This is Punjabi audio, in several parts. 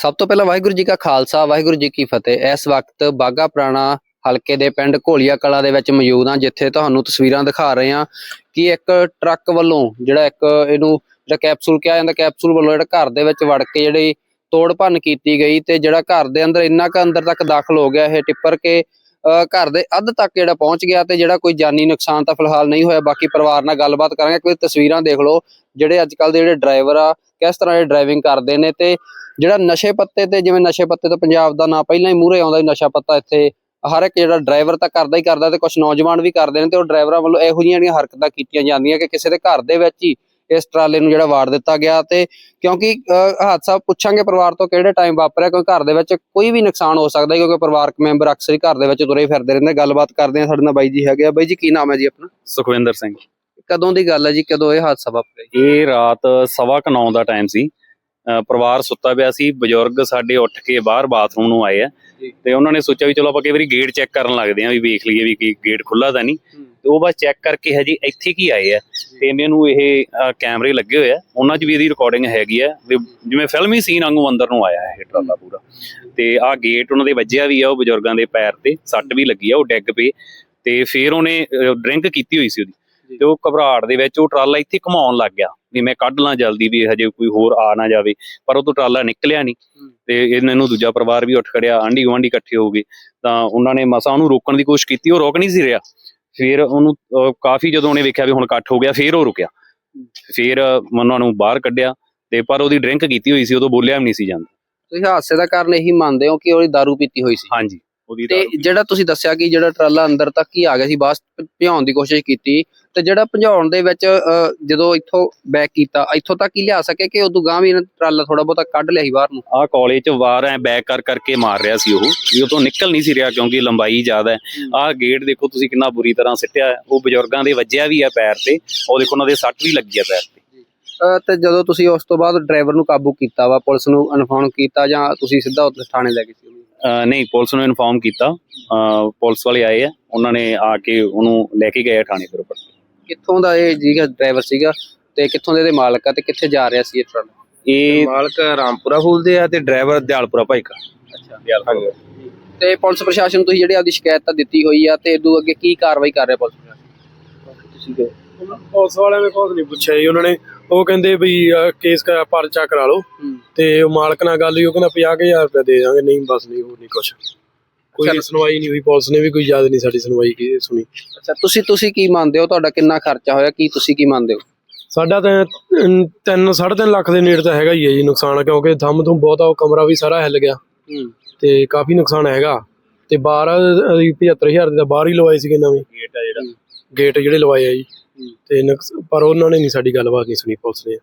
ਸਭ ਤੋਂ ਪਹਿਲਾਂ ਵਾਹਿਗੁਰੂ ਜੀ ਕਾ ਖਾਲਸਾ, ਵਾਹਿਗੁਰੂ ਜੀ ਕੀ ਫਤਿਹ। ਇਸ ਵਕਤ ਬਾਗਾ ਪੁਰਾਣਾ ਹਲਕੇ ਦੇ ਪਿੰਡ ਘੋਲੀਆ ਕਲਾ ਦੇ ਵਿੱਚ ਮੌਜੂਦ ਹਾਂ, ਜਿੱਥੇ ਤੁਹਾਨੂੰ ਤਸਵੀਰਾਂ ਦਿਖਾ ਰਹੇ ਹਾਂ ਕਿ ਇੱਕ ਟਰੱਕ ਵੱਲੋਂ ਜਿਹੜਾ ਇੱਕ ਇਹਨੂੰ ਜਿਹੜਾ ਕੈਪਸੂਲ ਕਿਹਾ ਜਾਂਦਾ, ਕੈਪਸੂਲ ਵੱਲੋਂ ਜਿਹੜਾ ਘਰ ਦੇ ਵਿੱਚ ਵੜ ਕੇ ਜਿਹੜੀ ਤੋੜ ਭੰਨ ਕੀਤੀ ਗਈ ਤੇ ਜਿਹੜਾ ਘਰ ਦੇ ਅੰਦਰ ਇੰਨਾ ਕੁ ਅੰਦਰ ਤੱਕ ਦਾਖਲ ਹੋ ਗਿਆ, ਇਹ ਟਿੱਪਰ ਕੇ ਘਰ ਦੇ ਅੱਧ ਤੱਕ ਜਿਹੜਾ ਪਹੁੰਚ ਗਿਆ ਤੇ ਜਿਹੜਾ ਕੋਈ ਜਾਨੀ ਨੁਕਸਾਨ ਤਾਂ ਫਿਲਹਾਲ ਨਹੀਂ ਹੋਇਆ। ਬਾਕੀ ਪਰਿਵਾਰ ਨਾਲ ਗੱਲਬਾਤ ਕਰਾਂਗੇ। ਕੋਈ ਤਸਵੀਰਾਂ ਦੇਖ ਲਓ, ਜਿਹੜੇ ਅੱਜ ਕੱਲ ਦੇ ਜਿਹੜੇ ਡਰਾਈਵਰ ਆ, ਕਿਸ ਤਰ੍ਹਾਂ ਇਹ ਡਰਾਈਵਿੰਗ ਕਰਦੇ ਨੇ ਤੇ ਜਿਹੜਾ ਨਸ਼ੇ ਪੱਤੇ ਤੇ ਜਿਵੇਂ ਨਸ਼ੇ ਪੱਤੇ ਤੋਂ ਪੰਜਾਬ ਦਾ ਨਾਂ ਪਹਿਲਾਂ ਹੀ ਮੂਹਰੇ ਆਉਂਦਾ ਨਸ਼ਾ ਪੱਤਾ ਇੱਥੇ ਹਰ ਇੱਕ ਜਿਹੜਾ ਡਰਾਈਵਰ ਤਾਂ ਕਰਦਾ ਹੀ ਕਰਦਾ ਤੇ ਕੁਝ ਨੌਜਵਾਨ ਵੀ ਕਰਦੇ ਨੇ ਤੇ ਉਹ ਡਰਾਈਵਰਾਂ ਵੱਲੋਂ ਇਹੋ ਜਿਹੀਆਂ ਜਿਹੜੀਆਂ ਹਰਕਤਾਂ ਕੀਤੀਆਂ ਜਾਂਦੀਆਂ ਕਿ ਕਿਸੇ ਦੇ ਘਰ ਦੇ ਵਿੱਚ ਹੀ ਇਸ ਟਰਾਲੇ ਨੂੰ ਜਿਹੜਾ ਵਾੜ ਦਿੱਤਾ ਗਿਆ ਤੇ ਕਿਉਂਕਿ ਹਾਦਸਾ ਪੁੱਛਾਂਗੇ ਪਰਿਵਾਰ ਤੋਂ ਕਿਹੜੇ ਟਾਈਮ ਵਾਪਰਿਆ ਕਿਉਂਕਿ ਘਰ ਦੇ ਵਿੱਚ ਕੋਈ ਵੀ ਨੁਕਸਾਨ ਹੋ ਸਕਦਾ ਕਿਉਂਕਿ ਪਰਿਵਾਰਕ ਮੈਂਬਰ ਅਕਸਰ ਹੀ ਘਰ ਦੇ ਵਿੱਚ ਤੁਰੇ ਫਿਰਦੇ ਰਹਿੰਦੇ ਗੱਲਬਾਤ ਕਰਦੇ ਆ ਸਾਡੇ ਨਾਲ ਬਾਈ ਜੀ ਹੈਗੇ ਆ। ਬਾਈ ਜੀ ਕੀ ਨਾਮ ਹੈ ਜੀ ਆਪਣਾ? ਸੁਖਵਿੰਦਰ ਸਿੰਘ। ਕਦੋਂ ਦੀ ਗੱਲ ਹੈ ਜੀ ਕਦੋਂ ਇਹ ਹਾਦਸਾ ਵਾਪਰਿਆ? ਇਹ ਰਾਤ ਸਵਾ ਕੁ ਨੌ ਦਾ ਟਾਈਮ ਸੀ। ਪਰਿਵਾਰ ਸੁੱਤਾ ਪਿਆ ਸੀ ਬਜ਼ੁਰਗ ਸਾਡੇ ਉੱਠ ਕੇ ਬਾਹਰ ਬਾਥਰੂਮ ਨੂੰ ਆਏ ਆ। ਜੀ। ਤੇ ਉਹਨਾਂ ਨੇ ਸੋਚਿਆ ਵੀ ਚਲੋ ਆਪਾਂ ਕਈ ਵਾਰੀ ਗੇਟ ਚੈੱਕ ਕਰਨ ਲੱਗਦੇ ਆ ਵੀ ਵੇਖ ਲਈਏ ਵੀ ਕੀ ਗੇਟ ਖੁੱਲਾ ਤਾਂ ਨਹੀਂ। ਤੇ ਉਹ ਬਸ ਚੈੱਕ ਕਰਕੇ ਹਜੀ ਇੱਥੇ ਕੀ ਆਏ ਆ। ਤੇ ਇਹਨਾਂ ਨੂੰ ਇਹ ਕੈਮਰੇ ਲੱਗੇ ਹੋਏ ਆ। ਉਹਨਾਂ 'ਚ ਵੀ ਇਹਦੀ ਰਿਕਾਰਡਿੰਗ ਹੈਗੀ ਆ। ਵੀ ਜਿਵੇਂ ਫਿਲਮੀ ਸੀਨ ਵਾਂਗੂ ਅੰਦਰ ਨੂੰ ਆਇਆ ਇਹ ਟਰਾਲਾ ਪੂਰਾ। ਤੇ ਆਹ ਗੇਟ ਉਹਨਾਂ ਦੇ ਵੱਜਿਆ ਵੀ ਆ ਉਹ ਬਜ਼ੁਰਗਾਂ ਦੇ ਪੈਰ ਤੇ ਸੱਟ ਵੀ ਲੱਗੀ ਆ ਉਹ ਡਿੱਗ ਪਏ। ਤੇ ਫਿਰ ਉਹਨੇ ਡਰਿੰਕ ਕੀਤੀ ਹੋਈ ਸੀ ਉਹਦੀ। ਤੇ ਉਹ ਘਬਰਾਹਟ ਦੇ ਵਿੱਚ ਉਹ ਟਰਾਲਾ ਇੱਥੇ ਘੁਮਾਉਣ ਲੱਗ ਗਿਆ। ਵੀ ਮੈਂ ਕੱਢ ਲਾਂ ਜਲਦੀ ਵੀ ਹਜੇ ਕੋਈ ਹੋਰ ਆ ਨਾ ਜਾਵੇ। ਪਰ ਉਹ ਤੋਂ ਟਰਾਲਾ ਨਿਕਲਿਆ ਨਹੀਂ। ਤੇ ਇਹਨਾਂ ਨੂੰ ਦੂਜਾ ਪਰਿਵਾਰ ਵੀ ਉੱਠ ਖੜਿਆ ਆਂਢੀ ਗੁਆਂਢੀ ਇਕੱਠੇ ਹੋ ਗਏ। ਤਾਂ ਉਹਨਾਂ ਨੇ ਮਸਾ ਉਹਨੂੰ ਰੋਕਣ ਦੀ ਕੋਸ਼ਿਸ਼ ਕੀਤੀ ਉਹ ਰੁਕ ਨਹੀਂ ਸੀ ਰਿਹਾ। ਫਿਰ ਉਹਨੂੰ ਕਾਫੀ ਜਦੋਂ ਉਹਨੇ ਵੇਖਿਆ ਵੀ ਹੁਣ ਇਕੱਠ ਹੋ ਗਿਆ ਫਿਰ ਉਹ ਰੁਕਿਆ। ਫਿਰ ਉਹਨਾਂ ਨੂੰ ਬਾਹਰ ਕੱਢਿਆ ਤੇ ਪਰ ਉਹਦੀ ਡਰਿੰਕ ਕੀਤੀ ਹੋਈ ਸੀ ਉਦੋਂ ਬੋਲਿਆ ਵੀ ਨਹੀਂ ਸੀ ਜਾਂਦਾ। ਤੁਸੀਂ ਹਾਦਸੇ ਦਾ ਕਾਰਨ ਇਹੀ ਮੰਨਦੇ ਹੋ ਕਿ ਉਹਦੀ ਦਾਰੂ ਪੀਤੀ ਹੋਈ ਸੀ? ਹਾਂਜੀ ਉਹਦੀ ਤੇ ਜਿਹੜਾ ਤੁਸੀਂ ਦੱਸਿਆ ਕਿ ਜਿਹੜਾ ਟਰਾਲਾ ਅੰਦਰ ਤੱਕ ਹੀ ਆ ਗਿਆ ਸੀ ਬਾਸ ਭਜਾਉਣ ਦੀ ਕੋਸ਼ਿਸ਼ ਕੀਤੀ ਤੇ ਜਿਹੜਾ ਭਜਾਉਣ ਦੇ ਵਿੱਚ ਜਦੋਂ ਇੱਥੋਂ ਬੈਕ ਕੀਤਾ ਇੱਥੋਂ ਤੱਕ ਹੀ ਲਿਆ ਸਕੇ ਕਿ ਉਦੋਂ ਗਾਂ ਵੀ ਇਹਨਾਂ ਟਰਾਲਾ ਥੋੜਾ ਬਹੁਤਾ ਕੱਢ ਲਿਆ ਸੀ ਬਾਹਰ ਨੂੰ? ਆਹ ਕਾਲਜ ਚ ਵਾਰ ਐ ਬੈਕ ਕਰ ਕਰਕੇ ਮਾਰ ਰਿਹਾ ਸੀ ਉਹ। ਵੀ ਉਹ ਤੋਂ ਨਿਕਲ ਨਹੀਂ ਸੀ ਰਿਹਾ ਕਿਉਂਕਿ ਲੰਬਾਈ ਜ਼ਿਆਦਾ ਹੈ। ਆਹ ਗੇਟ ਦੇਖੋ ਤੁਸੀਂ ਕਿੰਨਾ ਬੁਰੀ ਤਰ੍ਹਾਂ ਸਿੱਟਿਆ ਹੈ। ਉਹ ਬਜ਼ੁਰਗਾਂ ਦੇ ਵੱਜਿਆ ਵੀ ਆ ਪੈਰ ਤੇ। ਉਹ ਦੇਖੋ ਉਹਨਾਂ ਦੇ ਸੱਟ ਵੀ ਲੱਗੀ ਆ ਪੈਰ ਤੇ। ਤੇ ਜਦੋਂ ਤੁਸੀਂ ਉਸ ਤੋਂ ਬਾਅਦ ਡਰਾਈਵਰ ਨੂੰ ਕਾਬੂ ਕੀਤਾ ਵਾ ਪੁਲਿਸ ਨੂੰ ਇਨਫੋਰਮ ਕੀਤਾ ਜਾਂ ਤੁਸੀਂ ਸਿੱਧਾ ਉੱਥੇ ਥਾਣੇ ਲੈ ਗਏ ਸੀ ਨਹੀਂ ਪੁਲਿਸ ਨੂੰ ਇਨਫਾਰਮ ਕੀਤਾ। ਪੁਲਿਸ ਵਾਲੇ ਆਏ ਆ। ਉਹਨਾਂ ਨੇ ਆ ਕੇ ਉਹਨੂੰ ਲੈ ਕੇ ਗਏ ਆ ਥਾਣੇ ਫਿਰ ਉੱਪਰ। ਕਿੱਥੋਂ ਦਾ ਇਹ ਜਿਹੜਾ ਡਰਾਈਵਰ ਸੀਗਾ ਤੇ ਕਿੱਥੋਂ ਦੇ ਇਹਦੇ ਮਾਲਕ ਆ ਤੇ ਕਿੱਥੇ ਜਾ ਰਿਹਾ ਸੀ ਇਹ ਟਰਾਲਾ ਇਹ ਮਾਲਕ ਰਾਮਪੁਰਾ ਫੂਲ ਦੇ ਆ ਤੇ ਡਰਾਈਵਰ ਦਿਆਲਪੁਰਾ ਭਾਈ ਕਾ। ਅੱਛਾ। ਤੇ ਪੁਲਿਸ ਪ੍ਰਸ਼ਾਸਨ ਤੁਸੀਂ ਜਿਹੜੀ ਆਪਦੀ ਸ਼ਿਕਾਇਤ ਤਾਂ ਦਿੱਤੀ ਹੋਈ ਆ ਤੇ ਇਦੋਂ ਅੱਗੇ ਕੀ ਕਾਰਵਾਈ ਕਰ ਰਿਹਾ ਪੁਲਿਸ ਪ੍ਰਸ਼ਾਸਨ? ਤੁਸੀਂ ਕਹੋ। ਪੁਲਿਸ ਵਾਲਿਆਂ ਨੇ ਕੁਝ ਨਹੀਂ ਪੁੱਛਿਆ ਜੀ ਉਹਨਾਂ ਨੇ। ਉਹ ਕਹਿੰਦੇ ਵੀ ਕੇਸ ਕਰਾ ਪਰਚਾ ਕਰਾ ਲਓ। ਤੇ ਉਹ ਮਾਲਕ ਨਾਲ ਗੱਲ ਹੋਈ ਉਹ ਕਹਿੰਦਾ 50000 ਰੁਪਏ ਦੇ ਦਾਂਗੇ ਨਹੀਂ ਬਸ ਨਹੀਂ ਹੋਰ ਨਹੀਂ ਕੁਛ। ਕੋਈ। ਸੁਣਵਾਈ ਨਹੀਂ ਹੋਈ ਪੁਲਿਸ ਨੇ ਵੀ ਕੋਈ ਜ਼ਿਆਦਾ ਨਹੀਂ ਸਾਡੀ ਸੁਣਵਾਈ ਕੀ ਸੁਣੀ। ਅੱਛਾ ਤੁਸੀਂ ਤੁਸੀਂ ਕੀ ਮੰਨਦੇ ਹੋ? ਤੁਹਾਡਾ ਕਿੰਨਾ ਖਰਚਾ ਹੋਇਆ? ਕੀ ਤੁਸੀਂ ਕੀ ਮੰਨਦੇ ਹੋ? ਸਾਡਾ ਤਾਂ 3 3.5 ਲੱਖ ਦੇ ਨੇੜੇ ਤਾਂ ਹੈਗਾ ਹੀ ਹੈ ਜੀ ਨੁਕਸਾਨ ਕਿਉਂਕਿ ਥੰਮ ਤੋਂ ਬਹੁਤਾ ਉਹ ਕਮਰਾ ਵੀ ਸਾਰਾ ਹਿੱਲ ਗਿਆ। ਤੇ ਕਾਫੀ ਨੁਕਸਾਨ ਹੈਗਾ। ਤੇ ਬਾਹਰ ਅਸੀਂ 75000 ਦੇ ਤਾਂ ਬਾਹਰ ਹੀ ਲਵਾਏ ਸੀਗੇ ਨਵੇਂ। ਗੇਟ ਆ ਜਿਹੜਾ। ਗੇਟ ਜਿਹੜੇ ਲਵਾਏ ਆ ਜੀ। ਤੇ ਪਰ ਉਹਨਾਂ ਨੇ ਨਹੀਂ ਸਾਡੀ ਗੱਲਬਾਤ ਨਹੀਂ ਸੁਣੀ ਪੁਲਿਸ ਨੇ।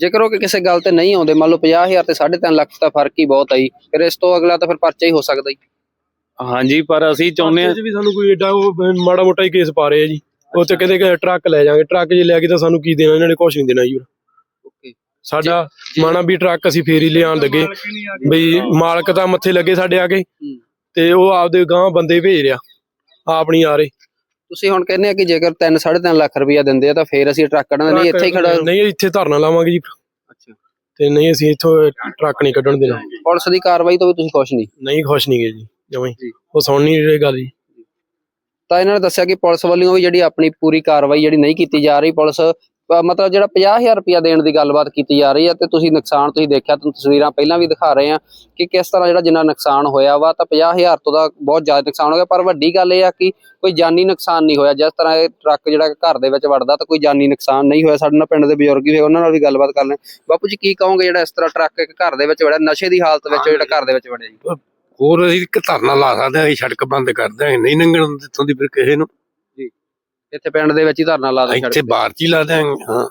ਜੇਕਰ ਉਹ ਕਿ ਕਿਸੇ ਗੱਲ ਤੇ ਨਹੀਂ ਆਉਂਦੇ ਮੰਨ ਲਓ 50000 ਤੇ 3.5 ਲੱਖ ਦਾ ਫ਼ਰਕ ਹੀ ਬਹੁਤ ਆਈ ਫਿਰ ਇਸ ਤੋਂ ਅਗਲਾ ਤਾਂ ਫਿਰ ਪਰਚਾ ਹੀ ਹੋ ਸਕਦਾ ਹੀ ਹਾਂਜੀ ਪਰ ਅਸੀਂ ਚਾਹੁੰਦੇ ਆ 'ਚ ਵੀ ਸਾਨੂੰ ਕੋਈ ਏਡਾ ਉਹ ਮਾੜਾ ਮੋਟਾ ਹੀ ਕੇਸ ਪਾ ਰਹੇ ਆ ਜੀ। ਉਹ ਤੇ ਕਹਿੰਦੇ ਕਿ ਟਰੱਕ ਲੈ ਜਾਾਂਗੇ ਟਰੱਕ ਜੇ ਲੈ ਕੇ ਤਾਂ ਸਾਨੂੰ ਕੀ ਦੇਣਾ? ਇਹਨਾਂ ਨੇ ਕੁਝ ਨਹੀਂ ਦੇਣਾ ਜੀ। ਓਕੇ। ਸਾਡਾ ਮਾਣਾ ਵੀ ਟਰੱਕ ਅਸੀਂ ਫੇਰ ਹੀ ਲਿਆਉਣ ਲੱਗੇ। ਬਈ ਮਾਲਕ ਤਾਂ ਮੱਥੇ ਲੱਗੇ ਸਾਡੇ ਆ ਕੇ। ਤੇ ਉਹ ਆਪਦੇ ਗਾਂ ਬੰਦੇ ਭੇਜ ਰਿਹਾ। ਆਪ ਨਹੀਂ ਆ ਰਹੇ। ਤੁਸੀਂ ਹੁਣ ਕਹਿੰਦੇ ਆ ਕਿ ਜੇਕਰ 3 3.5 ਲੱਖ ਰੁਪਇਆ ਦਿੰਦੇ ਆ ਤਾਂ ਫਿਰ ਅਸੀਂ ਟਰੱਕ ਕੱਢਣਾ। ਨਹੀਂ ਇੱਥੇ ਹੀ ਖੜਾ ਨਹੀਂ ਇੱਥੇ ਧਰਨਾ ਲਾਵਾਂਗੇ ਜੀ। ਅੱਛਾ। ਤੇ ਨਹੀਂ ਅਸੀਂ ਇੱਥੋਂ ਟਰੱਕ ਨਹੀਂ ਕੱਢਣ ਦੇਣਾ। ਪੁਲਿਸ ਦੀ ਕਾਰਵਾਈ ਤੋਂ ਵੀ ਤੁਸੀਂ ਖੁਸ਼ ਨਹੀਂ? ਨਹੀਂ ਖੁਸ਼ ਨਹੀਂ ਗਏ ਜੀ। ਜਮਾਂ ਹੀ। ਜੀ। ਉਹ ਸੁਣ ਨਹੀਂ ਰਹੇ ਗੱਲ ਜੀ। ਤਾਂ ਇਹਨਾਂ ਨੇ ਦੱਸਿਆ ਕਿ ਪੁਲਿਸ ਵੱਲੋਂ ਵੀ ਜਿਹੜੀ ਆਪਣੀ ਪੂਰੀ ਕਾਰਵਾਈ ਜਿਹੜੀ ਨਹੀਂ ਕੀਤੀ ਜਾ ਰਹੀ ਪੁਲਿਸ ਮਤਲਬ ਜਿਹੜਾ 50000 ਰੁਪਇਆ ਦੇਣ ਦੀ ਗੱਲਬਾਤ ਕੀਤੀ ਜਾ ਰਹੀ ਹੈ ਤੇ ਤੁਸੀਂ ਨੁਕਸਾਨ ਤੁਸੀਂ ਦੇਖਿਆ ਤੁਹਾਨੂੰ ਤਸਵੀਰਾਂ ਪਹਿਲਾਂ ਵੀ ਦਿਖਾ ਰਹੇ ਆ ਕਿ ਕਿਸ ਤਰ੍ਹਾਂ ਜਿਹੜਾ ਜਿੰਨਾ ਨੁਕਸਾਨ ਹੋਇਆ ਵਾ ਤਾਂ 50000 ਤੋਂ ਦਾ ਬਹੁਤ ਜ਼ਿਆਦਾ ਨੁਕਸਾਨ ਹੋ ਗਿਆ ਪਰ ਵੱਡੀ ਗੱਲ ਇਹ ਆ ਕਿ ਕੋਈ ਜਾਨੀ ਨੁਕਸਾਨ ਨਹੀਂ ਹੋਇਆ। ਜਿਸ ਤਰ੍ਹਾਂ ਇਹ ਟਰੱਕ ਜਿਹੜਾ ਘਰ ਦੇ ਵਿੱਚ ਵੜਦਾ ਤਾਂ ਕੋਈ ਜਾਨੀ ਨੁਕਸਾਨ ਨਹੀਂ ਹੋਇਆ। ਸਾਡੇ ਨਾਲ ਪਿੰਡ ਦੇ ਬਜ਼ੁਰਗ ਵੀ ਉਹਨਾਂ ਨਾਲ ਵੀ ਗੱਲਬਾਤ ਕਰ ਲੈ ਬਾਪੂ ਜੀ ਕੀ ਕਹੋਗੇ ਜਿਹੜਾ ਇਸ ਤਰ੍ਹਾਂ ਟਰੱਕ ਇੱਕ ਘਰ ਦੇ ਵਿੱਚ ਵੜਿਆ ਨਸ਼ੇ ਦੀ ਹਾਲਤ ਵਿੱਚ ਜਿਹੜਾ ਘਰ ਦੇ ਵਿੱਚ ਵੜਿਆ ਜੀ? ਹੋਰ ਅਸੀਂ ਇੱਕ ਧਰਨਾ ਲਾ ਸਕਦੇ ਹਾਂ ਅਸੀਂ ਸੜਕ ਬੰਦ ਕਰ ਦਾਂਗੇ ਨਹੀਂ ਲੰਘਣ ਦਿੱਤੋਂ ਦੀ ਫਿਰ ਕਿਸੇ ਨੂੰ। ਇੱਥੇ ਪਿੰਡ ਦੇ ਵਿੱਚ ਹੀ ਧਰਨਾ ਲਾ ਦੇ ਇੱਥੇ ਬਾਹਰ ਚ ਹੀ ਲਾ ਦਾਂਗੇ ਹਾਂ।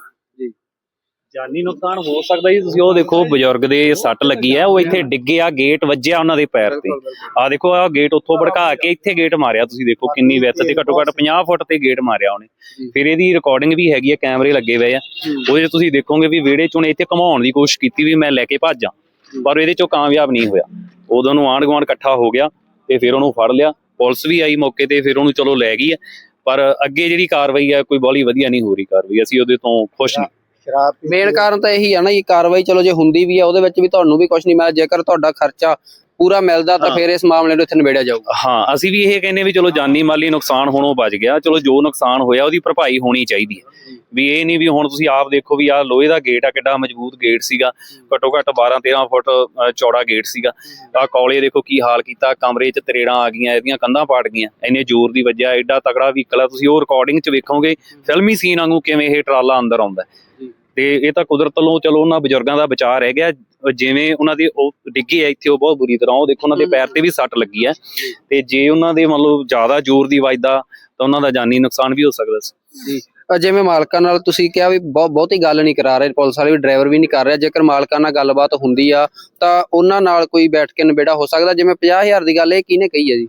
ਜਾਨੀ ਨੁਕਸਾਨ ਹੋ ਸਕਦਾ ਜੀ ਤੁਸੀਂ ਉਹ ਦੇਖੋ ਬਜ਼ੁਰਗ ਦੇ ਸੱਟ ਲੱਗੀ ਆ ਉਹ ਇੱਥੇ ਡਿੱਗੇ ਆ ਗੇਟ ਵੱਜਿਆ ਉਹਨਾਂ ਦੇ ਪੈਰ ਤੇ। ਆ ਦੇਖੋ ਆ ਗੇਟ ਉੱਥੋਂ ਭੜਕਾ ਕੇ ਇੱਥੇ ਗੇਟ ਮਾਰਿਆ ਤੁਸੀਂ ਦੇਖੋ ਕਿੰਨੀ ਵਿੱਥ ਤੇ ਘੱਟੋ ਘੱਟ 50 ਫੁੱਟ ਤੇ ਗੇਟ ਮਾਰਿਆ ਉਹਨੇ। ਫਿਰ ਇਹਦੀ ਰਿਕਾਰਡਿੰਗ ਵੀ ਹੈਗੀ ਆ ਕੈਮਰੇ ਲੱਗੇ ਹੋਏ ਆ। ਉਹਦੇ ਤੁਸੀਂ ਦੇਖੋਗੇ ਵੀ ਵਿਹੜੇ 'ਚ ਇੱਥੇ ਘਮਾਉਣ ਦੀ ਕੋਸ਼ਿਸ਼ ਕੀਤੀ ਵੀ ਮੈਂ ਲੈ ਕੇ ਭੱਜਾਂ ਪਰ ਇਹਦੇ 'ਚੋਂ ਕਾਮਯਾਬ ਨਹੀਂ ਹੋਇਆ। ਉਦੋਂ ਨੂੰ ਆਂਢ ਗੁਆਂਢ ਇਕੱਠਾ ਹੋ ਗਿਆ ਤੇ ਫਿਰ ਉਹਨੂੰ ਫੜ ਲਿਆ। ਪੁਲਿਸ ਵੀ ਆਈ ਮੌਕੇ ਤੇ ਫਿਰ ਉਹਨੂੰ ਚਲੋ ਲੈ ਗਈ ਆ ਪਰ ਅੱਗੇ ਜਿਹੜੀ ਕਾਰਵਾਈ ਆ ਕੋਈ ਬਾਹਲੀ ਵਧੀਆ ਨਹੀਂ ਹੋ ਰਹੀ ਕਾਰਵਾਈ। ਅਸੀਂ ਉਹਦੇ ਤੋਂ ਖੁਸ਼ ਨਹੀਂ। ਸ਼ਰਾਬ ਮੇਨ ਕਾਰਨ ਤਾਂ ਇਹੀ ਆ ਨਾ ਇਹ ਕਾਰਵਾਈ ਚਲੋ ਜੇ ਹੁੰਦੀ ਵੀ ਆ ਉਹਦੇ ਵਿੱਚ ਵੀ ਤੁਹਾਨੂੰ ਵੀ ਕੁਝ ਨਹੀਂ ਮਿਲਦਾ ਜੇਕਰ ਤੁਹਾਡਾ ਖਰਚਾ ਪੂਰਾ ਮਿਲਦਾ ਤਾਂ ਹਾਂ। ਫਿਰ ਇਸ ਮਾਮਲੇ ਨੂੰ ਇੱਥੇ ਨਿਬੇੜਿਆ ਜਾਊਗਾ। ਹਾਂ ਅਸੀਂ ਵੀ ਇਹ ਕਹਿੰਦੇ ਵੀ ਚਲੋ ਜਾਨੀ ਮਾਲੀ ਨੁਕਸਾਨ ਹੋਣੋਂ ਬਚ ਗਿਆ। ਚਲੋ ਜੋ ਨੁਕਸਾਨ ਹੋਇਆ ਉਹਦੀ ਭਰਪਾਈ ਹੋਣੀ ਚਾਹੀਦੀ ਹੈ। ਵੀ ਇਹ ਨਹੀਂ ਵੀ ਹੁਣ ਤੁਸੀਂ ਆਪ ਦੇਖੋ ਵੀ ਆ ਲੋਹੇ ਦਾ ਗੇਟ ਆ ਕਿੱਡਾ ਮਜ਼ਬੂਤ ਗੇਟ ਸੀਗਾ। ਘੱਟੋ ਘੱਟ 12 13 ਫੁੱਟ ਚੌੜਾ ਗੇਟ ਸੀਗਾ। ਆ ਕੌਲੇ ਦੇਖੋ ਕੀ ਹਾਲ ਕੀਤਾ ਕਮਰੇ 'ਚ ਤਰੇੜਾਂ ਆ ਗਈਆਂ ਇਹਦੀਆਂ ਕੰਧਾਂ ਪਾੜ ਗਈਆਂ। ਇੰਨੇ ਜ਼ੋਰ ਦੀ ਵੱਜਿਆ ਐਡਾ ਤਕੜਾ ਵਹੀਕਲ ਆ। ਤੁਸੀਂ ਉਹ ਰਿਕਾਰਡਿੰਗ 'ਚ ਵੇਖੋਗੇ ਫਿਲਮੀ ਸੀਨ ਵਾਂਗੂ ਕਿਵੇਂ ਇਹ ਟਰਾਲਾ ਅੰਦਰ ਆਉਂਦਾ। ਤੇ ਇਹ ਤਾਂ ਕੁਦਰਤ ਵੱਲੋਂ ਚਲੋ ਉਹਨਾਂ ਬਜ਼ੁਰਗਾਂ ਦਾ ਬਚਾਅ ਰਹਿ ਗਿਆ। ਜਿਵੇਂ ਉਹਨਾਂ ਦੇ ਉਹ ਡਿੱਗੇ ਆ ਇੱਥੇ ਉਹ ਬਹੁਤ ਬੁਰੀ ਤਰ੍ਹਾਂ ਉਹ ਦੇਖੋ ਉਹਨਾਂ ਦੇ ਪੈਰ ਤੇ ਵੀ ਸੱਟ ਲੱਗੀ ਹੈ ਤੇ ਜੇ ਉਹਨਾਂ ਦੇ ਮੰਨ ਲਓ ਜ਼ਿਆਦਾ ਜ਼ੋਰ ਦੀ ਵੱਜਦਾ ਤਾਂ ਉਹਨਾਂ ਦਾ ਜਾਨੀ ਨੁਕਸਾਨ ਵੀ ਹੋ ਸਕਦਾ ਸੀ। ਅ, ਜਿਵੇਂ ਮਾਲਕਾਂ ਨਾਲ ਤੁਸੀਂ ਕਿਹਾ ਵੀ ਬਹੁਤ ਬਹੁਤੀ ਗੱਲ ਨਹੀਂ ਕਰਾ ਰਹੇ ਪੁਲਿਸ ਵਾਲੇ ਵੀ ਡਰਾਈਵਰ ਵੀ ਨਹੀਂ ਕਰ ਰਿਹਾ। ਜੇਕਰ ਮਾਲਕਾਂ ਨਾਲ ਗੱਲਬਾਤ ਹੁੰਦੀ ਆ ਤਾਂ ਉਹਨਾਂ ਨਾਲ ਕੋਈ ਬੈਠ ਕੇ ਨਿਬੇੜਾ ਹੋ ਸਕਦਾ। ਜਿਵੇਂ 50000 ਦੀ ਗੱਲ ਇਹ ਕਿਹਨੇ ਕਹੀ ਹੈ ਜੀ?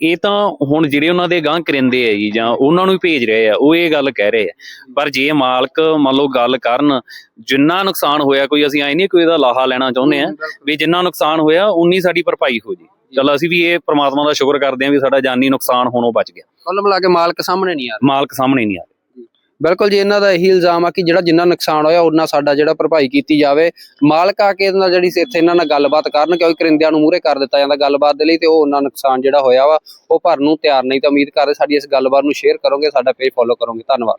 ਇਹ ਤਾਂ ਹੁਣ ਜਿਹੜੇ ਉਹਨਾਂ ਦੇ ਗਾਂ ਕਰਿੰਦੇ ਆ ਜੀ ਜਾਂ ਉਹਨਾਂ ਨੂੰ ਹੀ ਭੇਜ ਰਹੇ ਆ ਉਹ ਇਹ ਗੱਲ ਕਹਿ ਰਹੇ ਆ। ਪਰ ਜੇ ਮਾਲਕ ਮੰਨ ਲਓ ਗੱਲ ਕਰਨ ਜਿੰਨਾ ਨੁਕਸਾਨ ਹੋਇਆ ਕੋਈ ਅਸੀਂ ਐ ਨਹੀਂ ਕੋਈ ਇਹਦਾ ਲਾਹਾ ਲੈਣਾ ਚਾਹੁੰਦੇ ਆ ਵੀ ਜਿੰਨਾ ਨੁਕਸਾਨ ਹੋਇਆ ਉਨੀ ਸਾਡੀ ਭਰਪਾਈ ਹੋ ਜੀ। ਚਲ ਅਸੀਂ ਵੀ ਇਹ ਪ੍ਰਮਾਤਮਾ ਦਾ ਸ਼ੁਕਰ ਕਰਦੇ ਆ ਵੀ ਸਾਡਾ ਜਾਨੀ ਨੁਕਸਾਨ ਹੋਣੋਂ ਬਚ ਗਿਆ। ਕੁੱਲ ਮਿਲਾ ਕੇ ਮਾਲਕ ਸਾਹਮਣੇ ਨਹੀਂ ਆ ਮਾਲਕ ਸਾਹਮਣੇ ਨਹੀਂ ਆ ਬਿਲਕੁਲ ਜੀ, ਇਹਨਾਂ ਦਾ ਇਹੀ ਇਲਜ਼ਾਮ ਆ ਕਿ ਜਿਹੜਾ ਜਿੰਨਾ ਨੁਕਸਾਨ ਹੋਇਆ, ਉਹਨਾਂ ਸਾਡਾ ਜਿਹੜਾ ਭਰਪਾਈ ਕੀਤੀ ਜਾਵੇ। ਮਾਲਕ ਆ ਕੇ ਇਹਨਾਂ ਜਿਹੜੀ ਇੱਥੇ ਇਹਨਾਂ ਨਾਲ ਗੱਲਬਾਤ ਕਰਨ, ਕਿਉਂਕਿ ਕਰਿੰਦਿਆਂ ਨੂੰ ਮੂਹਰੇ ਕਰ ਦਿੱਤਾ ਜਾਂਦਾ ਗੱਲਬਾਤ ਦੇ ਲਈ ਤੇ ਉਹ ਉਹਨਾਂ ਨੁਕਸਾਨ ਜਿਹੜਾ ਹੋਇਆ ਵਾ, ਉਹ ਭਰਨ ਨੂੰ ਤਿਆਰ ਨਹੀਂ ਤਾਂ ਉਮੀਦ ਕਰਦੇ ਸਾਡੀ ਇਸ ਗੱਲਬਾਤ ਨੂੰ ਸ਼ੇਅਰ ਕਰੋਗੇ, ਸਾਡਾ ਪੇਜ ਫੋਲੋ ਕਰੋਗੇ। ਧੰਨਵਾਦ।